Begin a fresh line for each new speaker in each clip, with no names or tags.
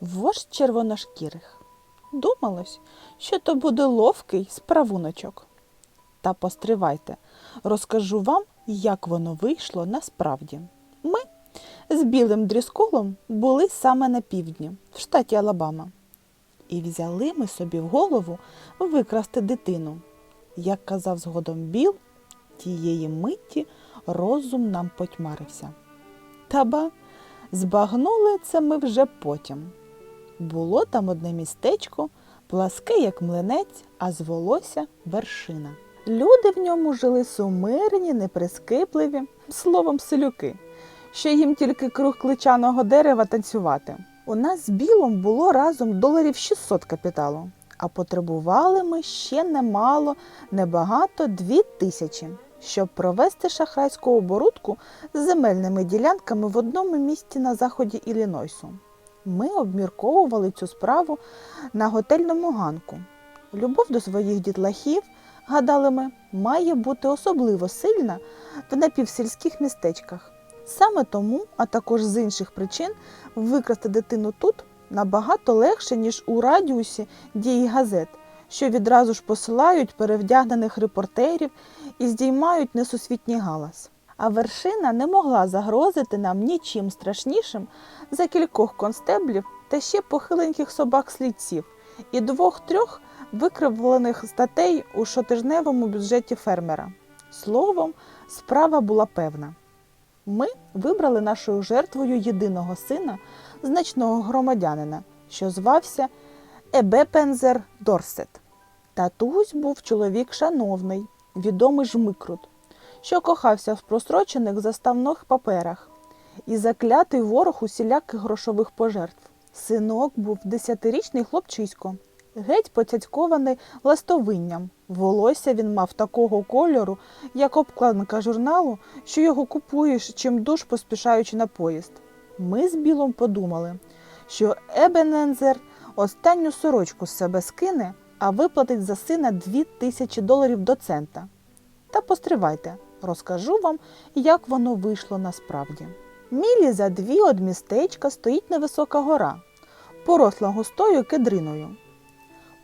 вождь червоношкірих. Думалось, що то буде ловкий справуночок. Та постривайте, розкажу вам, як воно вийшло насправді. Ми з білим дрісколом були саме на півдні, в штаті Алабама. І взяли ми собі в голову викрасти дитину. Як казав згодом Біл, тієї миті розум нам потьмарився. Та ба, збагнули це ми вже потім. Було там одне містечко, пласке, як млинець, а з волосся вершина. Люди в ньому жили сумирні, неприскипливі, словом, селюки, що їм тільки круг кличаного дерева танцювати. У нас з білом було разом доларів 600 капіталу, а потребували ми ще немало, небагато дві тисячі, щоб провести шахрайську оборудку з земельними ділянками в одному місті на заході Іллінойсу. Ми обмірковували цю справу на готельному ганку. Любов до своїх дітлахів, гадали ми, має бути особливо сильна в напівсільських містечках. Саме тому, а також з інших причин, викрасти дитину тут набагато легше, ніж у радіусі дії газет, що відразу ж посилають перевдягнених репортерів і здіймають несусвітній галас. А вершина не могла загрозити нам нічим страшнішим за кількох констеблів та ще похиленьких собак-слідців і двох-трьох викривлених статей у щотижневому бюджеті фермера. Словом, справа була певна. Ми вибрали нашою жертвою єдиного сина, значного громадянина, що звався Ебепензер Дорсет. Татусь був чоловік шановний, відомий жмикрут, що кохався в просрочених заставних паперах і заклятий ворог усіляких грошових пожертв. Синок був десятирічний хлопчисько, геть поцяцькований ластовинням. Волосся він мав такого кольору, як обкладинка журналу, що його купуєш чим душ поспішаючи на поїзд. Ми з білом подумали, що Ебенензер останню сорочку з себе скине, а виплатить за сина дві тисячі доларів до цента. Та постривайте, розкажу вам, як воно вийшло насправді. Мілі за дві од містечка стоїть невисока гора, поросла густою кедриною.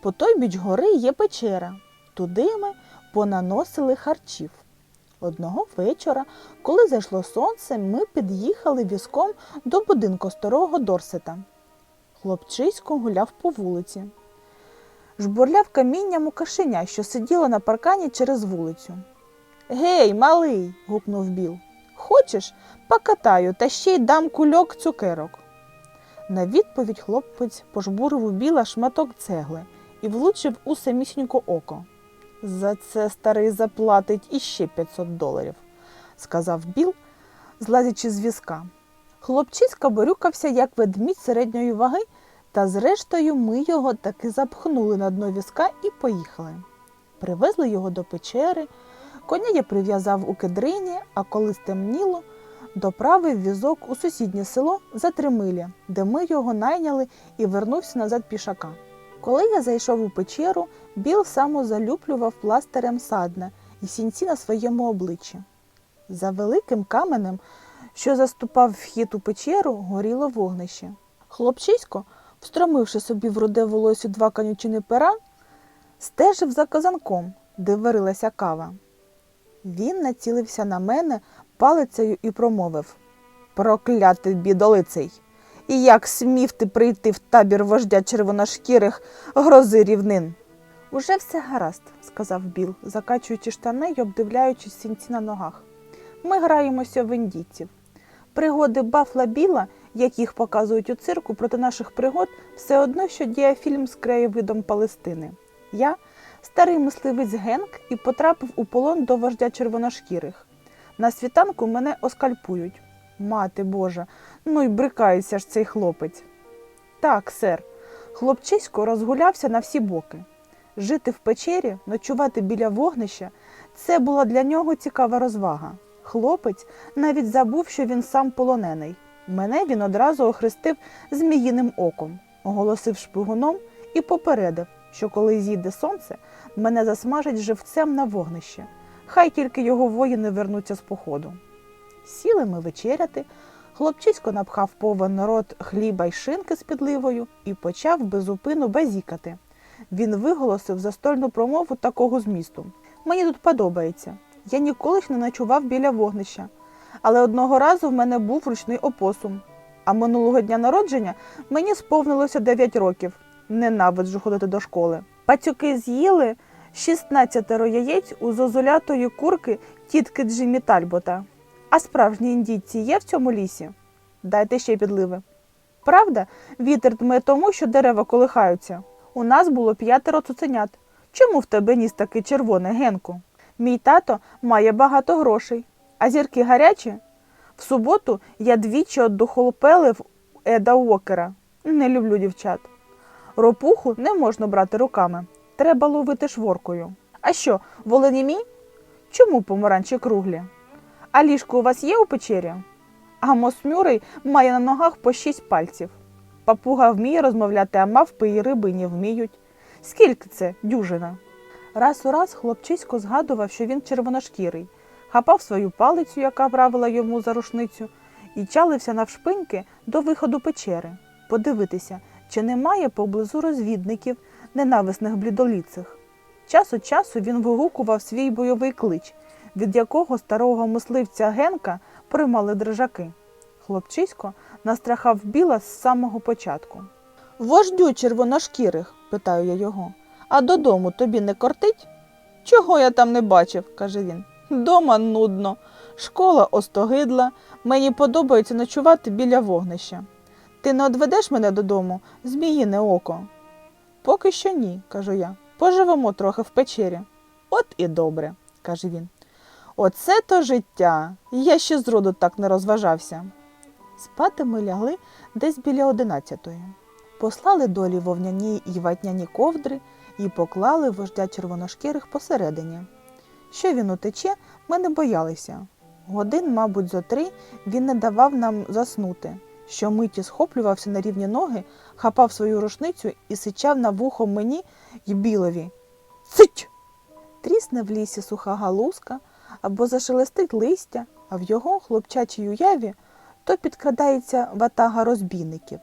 По той біч гори є печера. Туди ми понаносили харчів. Одного вечора, коли зайшло сонце, ми під'їхали візком до будинку старого Дорсета. Хлопчисько гуляв по вулиці. Жбурляв камінням у кашеня, що сиділо на паркані через вулицю. Гей, малий. гукнув Біл. Хочеш, покатаю та ще й дам кульок цукерок. На відповідь хлопець пожбурив у біла шматок цегли і влучив у самісінько око. За це старий заплатить іще 500 доларів, сказав Біл, злазячи з візка. Хлопчиська борюкався, як ведмідь середньої ваги, та зрештою ми його таки запхнули на дно візка і поїхали. Привезли його до печери, коня я прив'язав у кедрині, а коли стемніло, доправив візок у сусіднє село за Тримилля, де ми його найняли і вернувся назад пішака. Коли я зайшов у печеру, Біл самозалюплював пластирем садна і сінці на своєму обличчі. За великим каменем, що заступав вхід у печеру, горіло вогнище. Хлопчисько, встромивши собі в руде волосю два конючини пера, стежив за казанком, де варилася кава. Він націлився на мене палицею і промовив Проклятий бідолицей! І як смів ти прийти в табір вождя червоношкірих грози рівнин? Уже все гаразд, сказав Біл, закачуючи штани й обдивляючись сінці на ногах. Ми граємося в індійців. Пригоди Бафла Біла, яких показують у цирку проти наших пригод, все одно, що діафільм з краєвидом Палестини. Я старий мисливець Генк і потрапив у полон до вождя червоношкірих. На світанку мене оскальпують. Мати Божа, ну й брикається ж цей хлопець. Так, сер, хлопчисько розгулявся на всі боки. Жити в печері, ночувати біля вогнища це була для нього цікава розвага. Хлопець навіть забув, що він сам полонений. Мене він одразу охрестив зміїним оком, оголосив шпигуном і попередив, що коли зійде сонце, мене засмажать живцем на вогнище. Хай тільки його воїни вернуться з походу. Сіли ми вечеряти. Хлопчисько напхав повен рот хліба й шинки з підливою і почав безупину базікати. Він виголосив застольну промову такого змісту. Мені тут подобається. Я ніколи ж не ночував біля вогнища, але одного разу в мене був ручний опосум. А минулого дня народження мені сповнилося 9 років. Ненавиджу ходити до школи. Пацюки з'їли 16 яєць у зозулятої курки тітки Джиммі Тальбота. А справжні індійці є в цьому лісі? Дайте ще підливи. Правда, вітер дме тому, що дерева колихаються. У нас було п'ятеро цуценят. Чому в тебе ніс такий червоний, Генку? Мій тато має багато грошей, а зірки гарячі. В суботу я двічі оддухолпелив Еда Уокера. Не люблю дівчат. Ропуху не можна брати руками. Треба ловити шворкою. А що, волені мій? Чому помаранчі круглі? А ліжко у вас є у печері? Амос Мюррей має на ногах по шість пальців. Папуга вміє розмовляти, а мавпи і риби не вміють. Скільки це, дюжина? Раз у раз хлопчисько згадував, що він червоношкірий, хапав свою палицю, яка правила йому за рушницю, і чалився навшпиньки до виходу печери, подивитися, чи немає поблизу розвідників, ненависних блідоліцих. Час від часу він вигукував свій бойовий клич, від якого старого мисливця Генка приймали дрижаки. Хлопчисько настрахав біла з самого початку. Вождю червоношкірих, питаю я його, а додому тобі не кортить? Чого я там не бачив, каже він. Дома нудно, школа остогидла, мені подобається ночувати біля вогнища. Ти не одведеш мене додому, зміїне око. Поки що ні, кажу я. Поживемо трохи в печері. От і добре, каже він. Оце то життя. Я ще зроду так не розважався. Спати ми лягли десь біля одинадцятої. Послали долі вовняні й ватняні ковдри і поклали вождя червоношкірих посередині. Що він утече, ми не боялися. Годин, мабуть, зо три він не давав нам заснути, що миті схоплювався на рівні ноги, хапав свою рушницю і сичав на вухо мені й білові. Цить! Трісне в лісі суха галузка або зашелестить листя, а в його хлопчачій уяві то підкрадається ватага розбійників.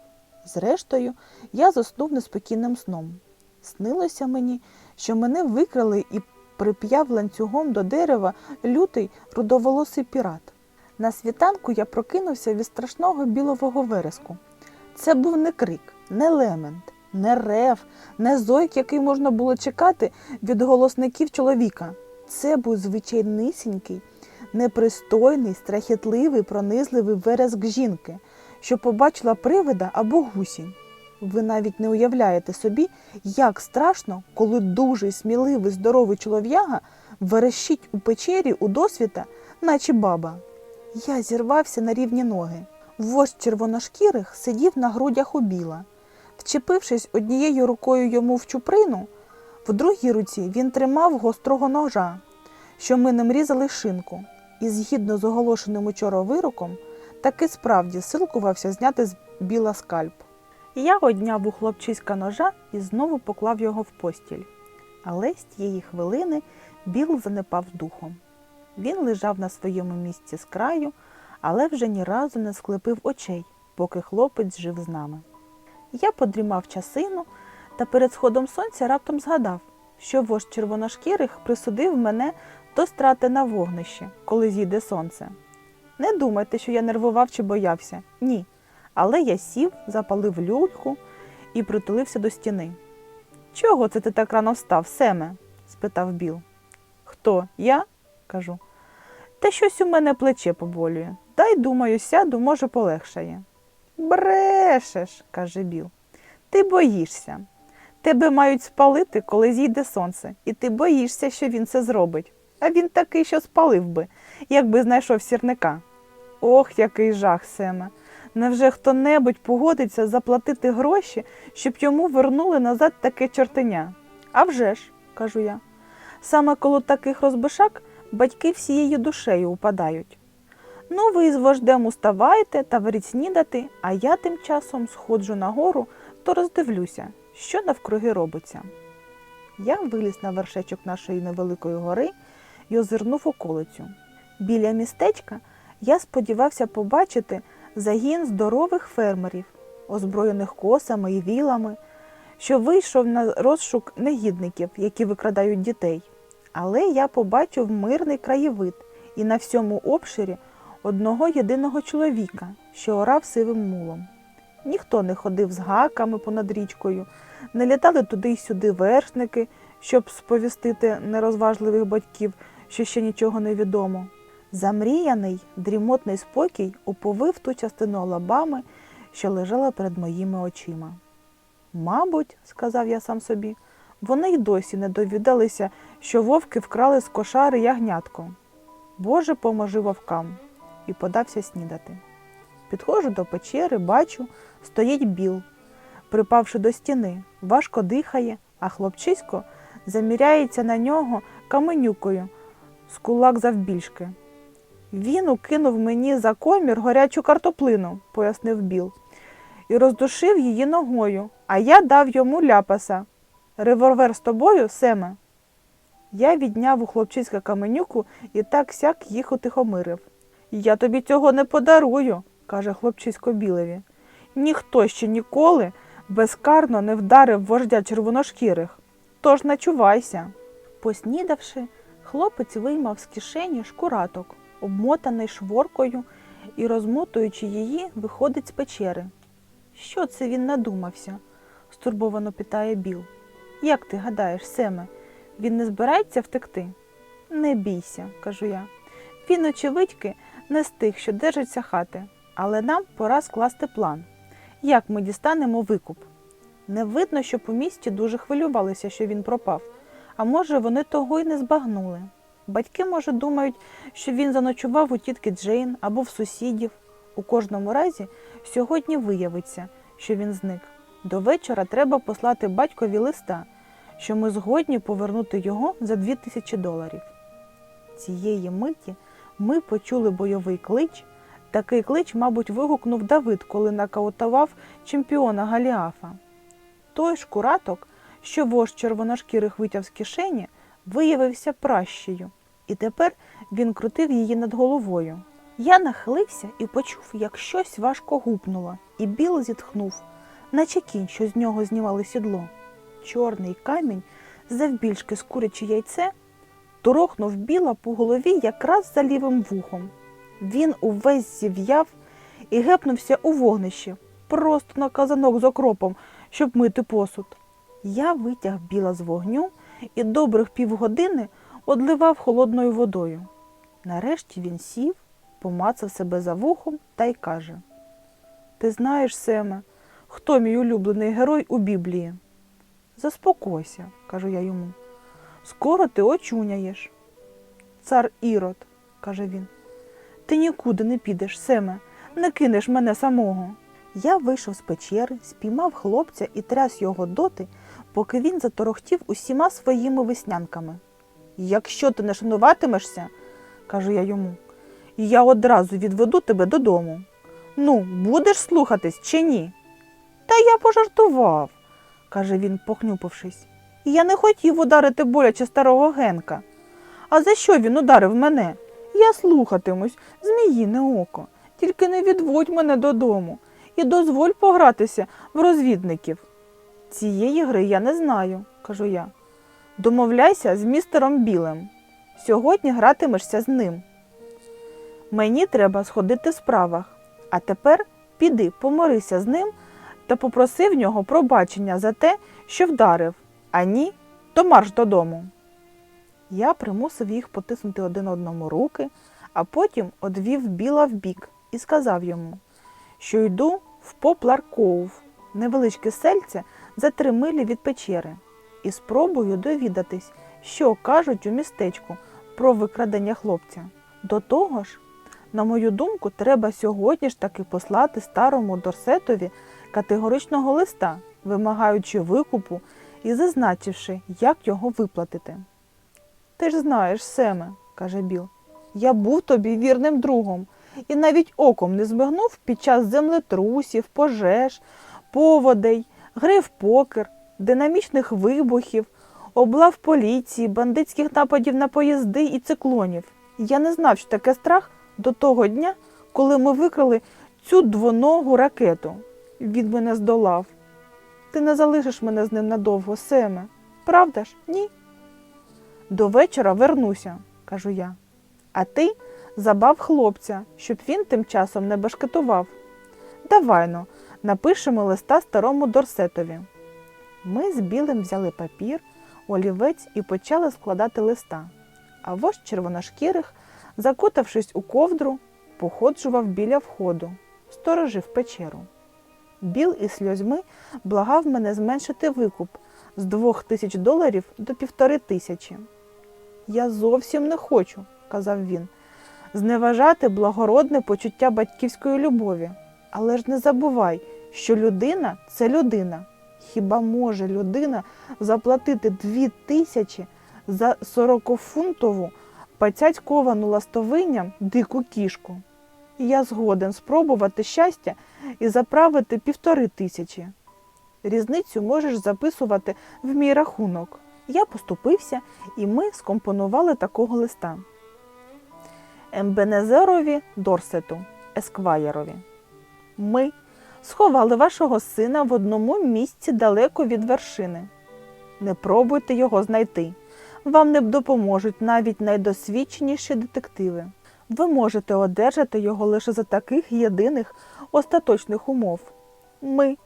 Зрештою, я заснув неспокійним сном. Снилося мені, що мене викрали і прип'яв ланцюгом до дерева лютий рудоволосий пірат. На світанку я прокинувся від страшного білового вереску. Це був не крик, не лемент, не рев, не зойк, який можна було чекати від голосників чоловіка. Це був звичайнисінький, непристойний, страхітливий, пронизливий вереск жінки, що побачила привида або гусінь. Ви навіть не уявляєте собі, як страшно, коли дуже сміливий здоровий чолов'яга верещить у печері у досвіта, наче баба. Я зірвався на рівні ноги. Вождь червоношкірих сидів на грудях у біла. Вчепившись однією рукою йому в чуприну, в другій руці він тримав гострого ножа, що ми ним різали шинку, і, згідно з оголошеним учора вироком, таки справді силкувався зняти з біла скальп. Я одняв у хлопчиська ножа і знову поклав його в постіль. Але з тієї хвилини Біл занепав духом. Він лежав на своєму місці з краю, але вже ні разу не склепив очей, поки хлопець жив з нами. Я подрімав часину та перед сходом сонця раптом згадав, що вождь червоношкірих присудив мене до страти на вогнищі, коли зійде сонце. Не думайте, що я нервував чи боявся. Ні. Але я сів, запалив люльку і притулився до стіни. Чого це ти так рано встав, Семе? спитав Біл. Хто? Я? Кажу. Та щось у мене плече поболює. Дай, думаю, сяду, може, полегшає. Брешеш, каже Біл. Ти боїшся. Тебе мають спалити, коли зійде сонце, і ти боїшся, що він це зробить. А він такий, що спалив би, якби знайшов сірника. Ох, який жах, Семе. Невже хто-небудь погодиться заплатити гроші, щоб йому вернули назад таке чортеня? А вже ж, кажу я. Саме коло таких розбишак батьки всією душею упадають. Ну, ви з вождем уставайте та беріть снідати, а я тим часом сходжу нагору, то роздивлюся, що навкруги робиться. Я виліз на вершечок нашої невеликої гори і озирнув околицю. Біля містечка я сподівався побачити загін здорових фермерів, озброєних косами і вілами, що вийшов на розшук негідників, які викрадають дітей. Але я побачив мирний краєвид і на всьому обширі одного єдиного чоловіка, що орав сивим мулом. Ніхто не ходив з гаками понад річкою, не літали туди й сюди вершники, щоб сповістити нерозважливих батьків, що ще нічого не відомо. Замріяний, дрімотний спокій уповив ту частину Алабами, що лежала перед моїми очима. Мабуть, сказав я сам собі, вони й досі не довідалися, що вовки вкрали з кошари ягнятко. Боже, поможи вовкам, і подався снідати. Підходжу до печери, бачу, стоїть біл, припавши до стіни, важко дихає, а хлопчисько заміряється на нього каменюкою з кулак завбільшки. Він укинув мені за комір горячу картоплину, пояснив Біл, і роздушив її ногою, а я дав йому ляпаса. Револьвер з тобою, Семе? Я відняв у хлопчиська каменюку і так сяк їх утихомирив. Я тобі цього не подарую, каже хлопчисько Білеві. Ніхто ще ніколи безкарно не вдарив вождя червоношкірих. Тож начувайся. Поснідавши, хлопець виймав з кишені шкураток, обмотаний шворкою, і, розмотуючи її, виходить з печери. Що це він надумався? стурбовано питає Біл. Як ти гадаєш, Семе, він не збирається втекти? Не бійся, кажу я. Він, очевидьки, не з тих, що держаться хати, але нам пора скласти план. Як ми дістанемо викуп? Не видно, що по місті дуже хвилювалися, що він пропав, а може, вони того й не збагнули. Батьки, може, думають, що він заночував у тітки Джейн або в сусідів. У кожному разі сьогодні виявиться, що він зник. До вечора треба послати батькові листа, що ми згодні повернути його за дві тисячі доларів. Цієї миті ми почули бойовий клич. Такий клич, мабуть, вигукнув Давид, коли нокаутував чемпіона Галіафа. Той шкураток, що вождь червоношкірих витяв з кишені, виявився пращею, і тепер він крутив її над головою. Я нахилився і почув, як щось важко гупнуло, і біл зітхнув, наче кінь, що з нього знімали сідло. Чорний камінь, завбільшки з куряче яйце, торохнув біла по голові якраз за лівим вухом. Він увесь зів'яв і гепнувся у вогнище, просто на казанок з окропом, щоб мити посуд. Я витяг біла з вогню і добрих півгодини одливав холодною водою. Нарешті він сів, помацав себе за вухом та й каже: Ти знаєш, Семе, хто мій улюблений герой у Біблії? Заспокойся, кажу я йому. Скоро ти очуняєш. Цар Ірод, каже він. Ти нікуди не підеш, Семе, не кинеш мене самого. Я вийшов з печери, спіймав хлопця і тряс його доти, поки він заторохтів усіма своїми веснянками. Якщо ти не шануватимешся, кажу я йому, я одразу відведу тебе додому. Ну, будеш слухатись чи ні? Та я пожартував, каже він, похнюпившись. Я не хотів ударити боляче старого Генка. А за що він ударив мене? Я слухатимусь, зміїне око, тільки не відводь мене додому і дозволь погратися в розвідників. Цієї гри я не знаю, кажу я. Домовляйся з містером Білим. Сьогодні гратимешся з ним. Мені треба сходити в справах, а тепер піди, помирися з ним та попроси в нього пробачення за те, що вдарив, а ні, то марш додому. Я примусив їх потиснути один одному руки, а потім одвів біла вбік і сказав йому, що йду в Поплар Коув, невеличке сельце за три милі від печери, і спробую довідатись, що кажуть у містечку про викрадення хлопця. До того ж, на мою думку, треба сьогодні ж таки послати старому Дорсетові категоричного листа, вимагаючи викупу і зазначивши, як його виплатити. Ти ж знаєш, Семе, каже Біл, я був тобі вірним другом і навіть оком не змигнув під час землетрусів, пожеж, поводей, гри в покер, динамічних вибухів, облав поліції, бандитських нападів на поїзди і циклонів. Я не знав, що таке страх до того дня, коли ми викрали цю двоногу ракету. Він мене здолав. Ти не залишиш мене з ним надовго, Семе. Правда ж? Ні? До вечора вернуся, кажу я. А ти забав хлопця, щоб він тим часом не башкетував. Давайно, напишемо листа старому Дорсетові. Ми з білим взяли папір, олівець і почали складати листа. А вождь червоношкірих, закутавшись у ковдру, походжував біля входу, сторожив печеру. Біл із сльозьми благав мене зменшити викуп з двох тисяч доларів до півтори тисячі. Я зовсім не хочу, казав він, зневажати благородне почуття батьківської любові. Але ж не забувай, що людина це людина. Хіба може людина заплатити дві тисячі за 40-фунтову пацяцьковану ластовинням дику кішку? Я згоден спробувати щастя і заправити півтори тисячі. Різницю можеш записувати в мій рахунок. Я поступився, і ми скомпонували такого листа. Ембенезерові Дорсету, Ескваєрові. Ми сховали вашого сина в одному місці далеко від вершини. Не пробуйте його знайти. Вам не допоможуть навіть найдосвідченіші детективи. Ви можете одержати його лише за таких єдиних остаточних умов. Ми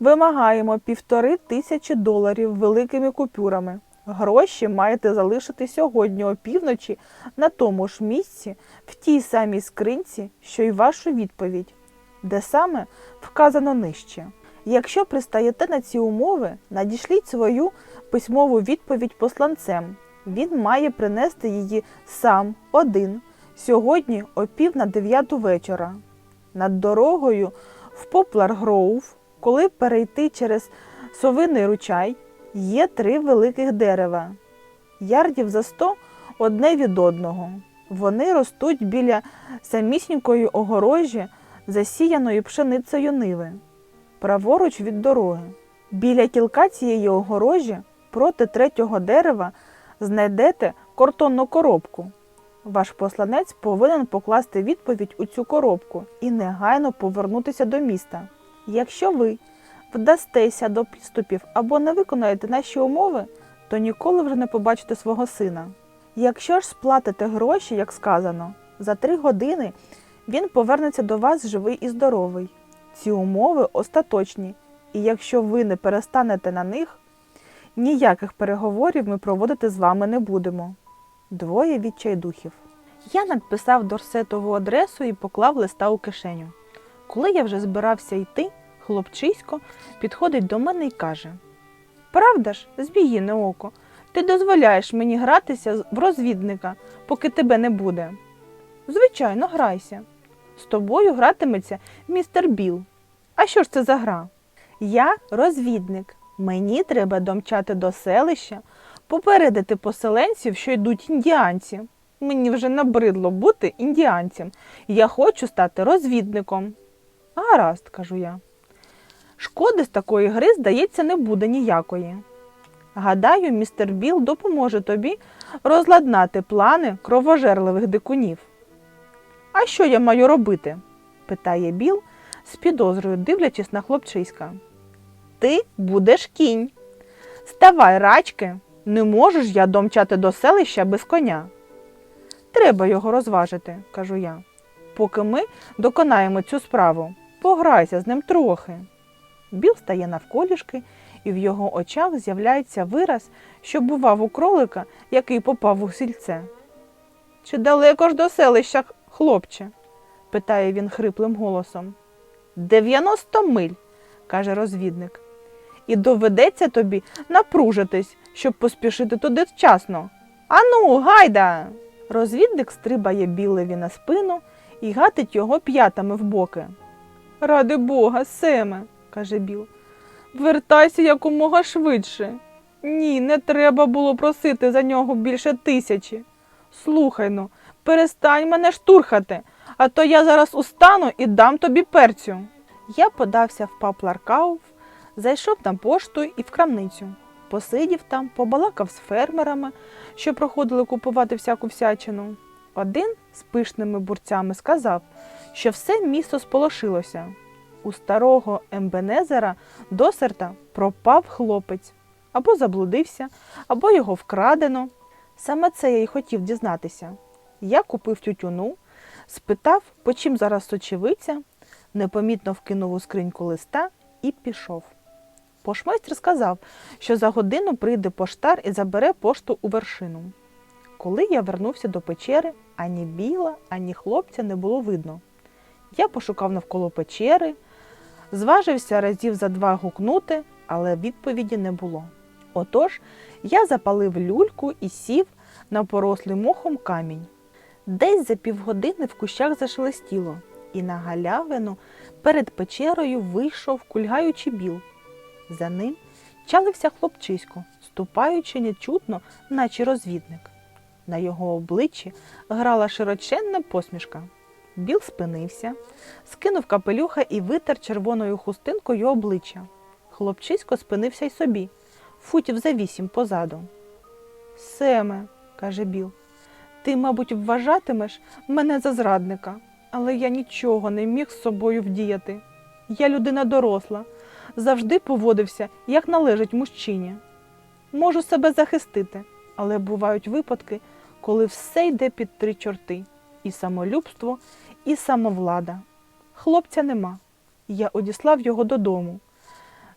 вимагаємо півтори тисячі доларів великими купюрами. Гроші маєте залишити сьогодні опівночі на тому ж місці, в тій самій скринці, що й вашу відповідь, де саме вказано нижче. Якщо пристаєте на ці умови, надішліть свою письмову відповідь посланцем. Він має принести її сам один сьогодні о пів на дев'яту вечора. Над дорогою в Поплар Гроув, коли перейти через совиний ручай, є три великих дерева. Ярдів за сто одне від одного. Вони ростуть біля самісінької огорожі, засіяної пшеницею ниви, праворуч від дороги. Біля кілка цієї огорожі проти третього дерева знайдете картонну коробку. Ваш посланець повинен покласти відповідь у цю коробку і негайно повернутися до міста. Якщо ви вдастеся до підступів або не виконаєте наші умови, то ніколи вже не побачите свого сина. Якщо ж сплатите гроші, як сказано, за три години він повернеться до вас живий і здоровий. Ці умови остаточні, і якщо ви не перестанете на них, ніяких переговорів ми проводити з вами не будемо. Двоє відчайдухів. Я надписав Дорсетову адресу і поклав листа у кишеню. Коли я вже збирався йти, хлопчисько підходить до мене і каже: Правда ж, збіїне око, ти дозволяєш мені гратися в розвідника, поки тебе не буде. Звичайно, грайся. З тобою гратиметься містер Біл. А що ж це за гра? Я розвідник. Мені треба домчати до селища, попередити поселенців, що йдуть індіанці. Мені вже набридло бути індіанцем. Я хочу стати розвідником. Гаразд, кажу я. Шкоди з такої гри, здається, не буде ніякої. Гадаю, містер Біл допоможе тобі розладнати плани кровожерливих дикунів. А що я маю робити? питає Біл, з підозрою дивлячись на хлопчиська. Ти будеш кінь. Ставай, рачки, не можеш я домчати до селища без коня. Треба його розважити, кажу я. Поки ми доконаємо цю справу, пограйся з ним трохи. Біл стає навколішки, і в його очах з'являється вираз, що бував у кролика, який попав у сільце. Чи далеко ж до селища, хлопче? питає він хриплим голосом. Дев'яносто миль, каже розвідник. І доведеться тобі напружитись, щоб поспішити туди вчасно. Ану, гайда! Розвідник стрибає білеві на спину і гатить його п'ятами в боки. Ради Бога, Семе, каже Біл. Вертайся якомога швидше. Ні, не треба було просити за нього більше тисячі. Слухай ну, перестань мене штурхати, а то я зараз устану і дам тобі перцю. Я подався в Папларкауф, зайшов на пошту і в крамницю. Посидів там, побалакав з фермерами, що проходили купувати всяку всячину. Один з пишними бурцями сказав, що все місто сполошилося. У старого Ембенезера досерта пропав хлопець, або заблудився, або його вкрадено. Саме це я й хотів дізнатися. Я купив тютюну, спитав, по чим зараз сочевиця, непомітно вкинув у скриньку листа і пішов. Пошмайстер сказав, що за годину прийде поштар і забере пошту у вершину. Коли я вернувся до печери, ані біла, ані хлопця не було видно. Я пошукав навколо печери, зважився разів за два гукнути, але відповіді не було. Отож, я запалив люльку і сів на порослий мохом камінь. Десь за півгодини в кущах зашелестіло, і на галявину перед печерою вийшов кульгаючий біл. За ним чалився хлопчисько, ступаючи нечутно, наче розвідник. На його обличчі грала широченна посмішка. Біл спинився, скинув капелюха і витер червоною хустинкою обличчя. Хлопчисько спинився й собі, футів за вісім позаду. Семе, каже Біл, ти, мабуть, вважатимеш мене за зрадника, але я нічого не міг з собою вдіяти. Я людина доросла, завжди поводився, як належить мужчині. Можу себе захистити, але бувають випадки, коли все йде під три чорти і самолюбство, і самовлада. Хлопця нема. Я одіслав його додому.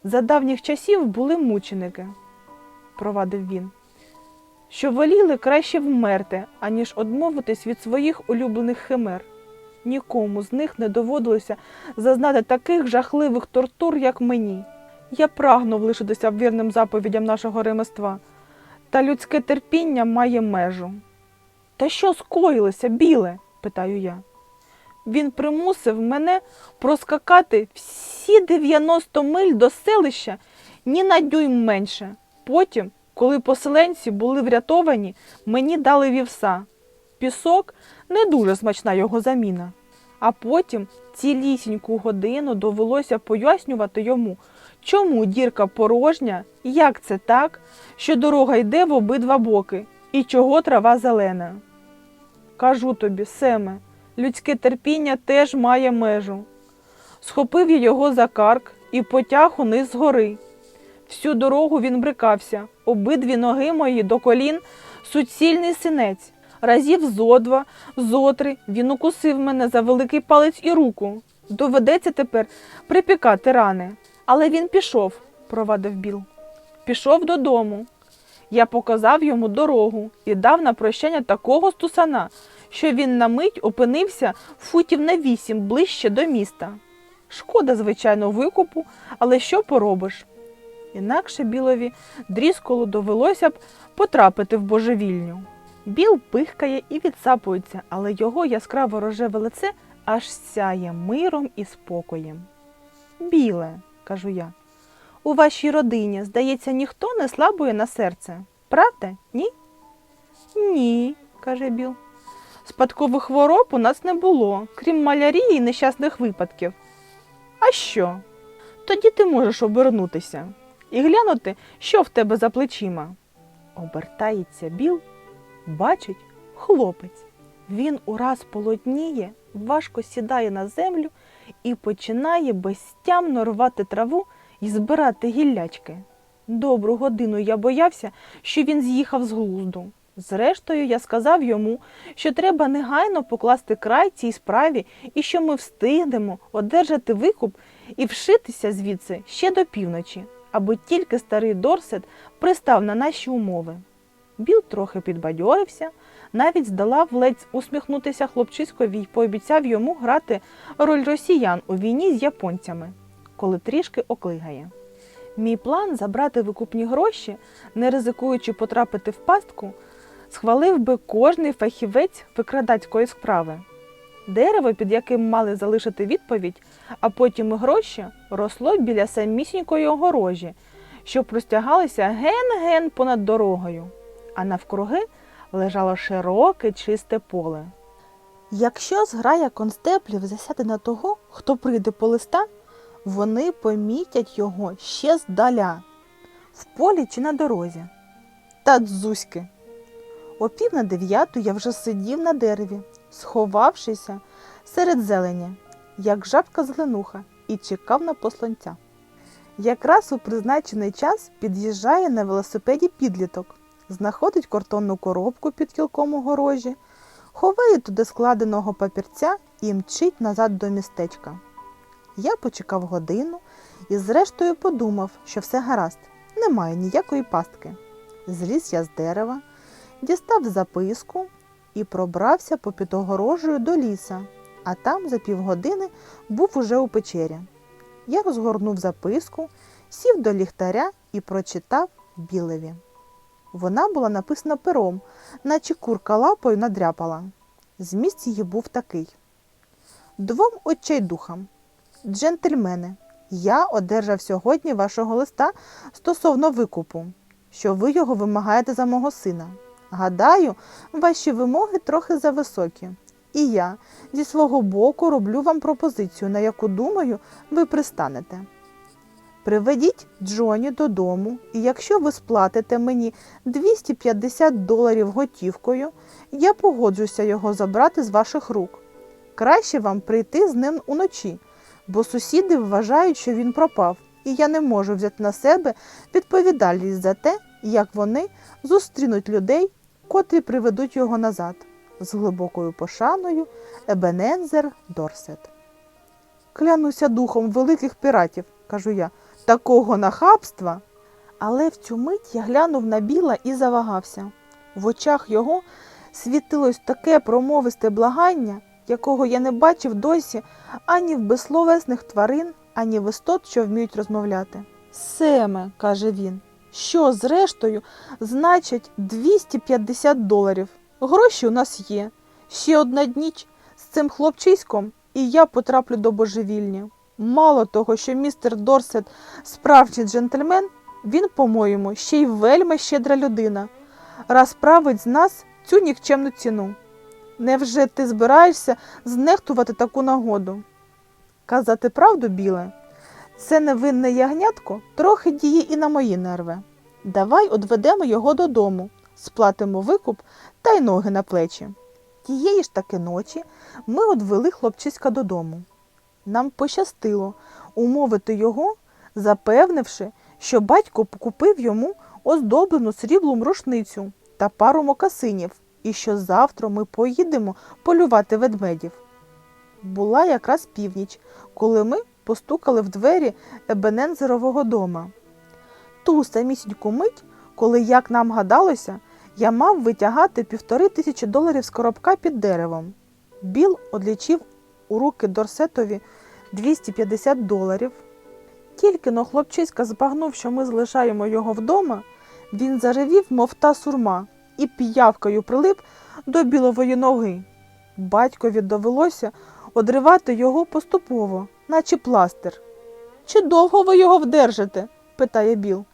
За давніх часів були мученики, провадив він, що воліли краще вмерти, аніж одмовитись від своїх улюблених химер. Нікому з них не доводилося зазнати таких жахливих тортур, як мені. Я прагнув лишитися вірним заповідям нашого ремества, та людське терпіння має межу. Та що скоїлося, біле? питаю я. Він примусив мене проскакати всі 90 миль до селища ні на дюйм менше. Потім, коли поселенці були врятовані, мені дали вівса. Пісок не дуже смачна його заміна. А потім цілісіньку годину довелося пояснювати йому, чому дірка порожня, як це так, що дорога йде в обидва боки, і чого трава зелена. Кажу тобі, Семе, людське терпіння теж має межу. Схопив я його за карк і потяг униз з гори. Всю дорогу він брикався, обидві ноги мої до колін суцільний синець. Разів зо два, зо три він укусив мене за великий палець і руку. Доведеться тепер припікати рани. Але він пішов, провадив Біл. Пішов додому. Я показав йому дорогу і дав на прощання такого стусана, що він на мить опинився футів на вісім ближче до міста. Шкода, звичайно, викупу, але що поробиш? Інакше білові дрісколу довелося б потрапити в божевільню. Біл пихкає і відсапується, але його яскраво рожеве лице аж сяє миром і спокоєм. Біле, кажу я, у вашій родині, здається, ніхто не слабує на серце. Правда? Ні? Ні, каже Біл. Спадкових хвороб у нас не було, крім малярії і нещасних випадків. А що? Тоді ти можеш обернутися і глянути, що в тебе за плечима. Обертається Біл, бачить хлопець. Він ураз полотніє, важко сідає на землю і починає безтямно рвати траву і збирати гіллячки. Добру годину я боявся, що він з'їхав з глузду. Зрештою, я сказав йому, що треба негайно покласти край цій справі і що ми встигнемо одержати викуп і вшитися звідси ще до півночі, аби тільки старий Дорсет пристав на наші умови. Біл трохи підбадьорився, навіть здолав ледь усміхнутися хлопчиськові й пообіцяв йому грати роль росіян у війні з японцями, коли трішки оклигає. Мій план забрати викупні гроші, не ризикуючи потрапити в пастку, схвалив би кожний фахівець викрадацької справи. Дерево, під яким мали залишити відповідь, а потім гроші, росло біля самісінької огорожі, що простягалися ген-ген понад дорогою, а навкруги лежало широке чисте поле. Якщо зграя констеплів засяде на того, хто прийде по листа, вони помітять його ще здаля, в полі чи на дорозі. Та дзузьки. О пів на дев'яту я вже сидів на дереві, сховавшися серед зелені, як жабка зеленуха, і чекав на посланця. Якраз у призначений час під'їжджає на велосипеді підліток, знаходить картонну коробку під кілком у горожі, ховає туди складеного папірця і мчить назад до містечка. Я почекав годину і зрештою подумав, що все гаразд, немає ніякої пастки. Зліз я з дерева, дістав записку і пробрався попід огорожею до ліса, а там за півгодини був уже у печері. Я розгорнув записку, сів до ліхтаря і прочитав білеві. Вона була написана пером, наче курка лапою надряпала. Зміст її був такий: Двом отчайдухам, джентльмени, я одержав сьогодні вашого листа стосовно викупу, що ви його вимагаєте за мого сина. Гадаю, ваші вимоги трохи зависокі. І я зі свого боку роблю вам пропозицію, на яку, думаю, ви пристанете. Приведіть Джоні додому, і якщо ви сплатите мені 250 доларів готівкою, я погоджуся його забрати з ваших рук. Краще вам прийти з ним уночі, бо сусіди вважають, що він пропав, і я не можу взяти на себе відповідальність за те, як вони зустрінуть людей, котрі приведуть його назад. З глибокою пошаною Ебенензер Дорсет. Клянуся духом великих піратів, кажу я, такого нахабства. Але в цю мить я глянув на біла і завагався. В очах його світилось таке промовисте благання, якого я не бачив досі ані в безсловесних тварин, ані в істот, що вміють розмовляти. Семе, каже він, що зрештою значить 250 доларів. Гроші у нас є. Ще одна ніч з цим хлопчиськом, і я потраплю до божевільні. Мало того, що містер Дорсет справжній джентльмен, він, по-моєму, ще й вельми щедра людина, раз править з нас цю нікчемну ціну. Невже ти збираєшся знехтувати таку нагоду? Казати правду, біле, це невинне ягнятко трохи діє і на мої нерви. Давай одведемо його додому, сплатимо викуп та й ноги на плечі. Тієї ж таки ночі ми одвели хлопчиська додому. Нам пощастило умовити його, запевнивши, що батько купив йому оздоблену сріблу рушницю та пару мокасинів, і що завтра ми поїдемо полювати ведмедів. Була якраз північ, коли ми постукали в двері Ебенензерового дома. Ту самісіньку мить, коли, як нам гадалося, я мав витягати півтори тисячі доларів з коробка під деревом. Біл одлічив у руки Дорсетові 250 доларів. Тільки но хлопчиська збагнув, що ми залишаємо його вдома, він заревів, мов та сурма, і п'явкою прилип до білової ноги. Батькові довелося одривати його поступово, наче пластир. Чи довго ви його вдержите? питає Біл.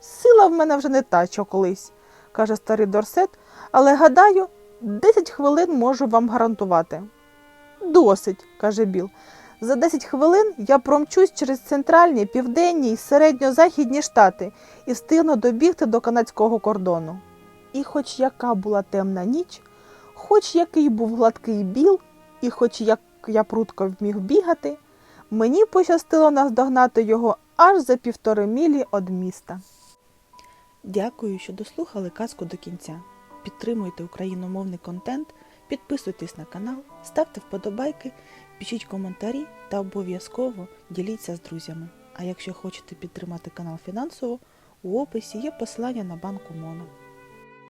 Сила в мене вже не та, що колись, каже старий Дорсет, але гадаю, 10 хвилин можу вам гарантувати. Досить, каже Біл. За 10 хвилин я промчусь через центральні, південні й середньо-західні штати і встигну добігти до канадського кордону. І хоч яка була темна ніч, хоч який був гладкий біл, і хоч як я прутко вміг бігати, мені пощастило наздогнати його аж за півтори мілі від міста. Дякую, що дослухали казку до кінця. Підтримуйте україномовний контент, підписуйтесь на канал, ставте вподобайки, пишіть коментарі та обов'язково діліться з друзями. А якщо хочете підтримати канал фінансово, у описі є посилання на банку Моно.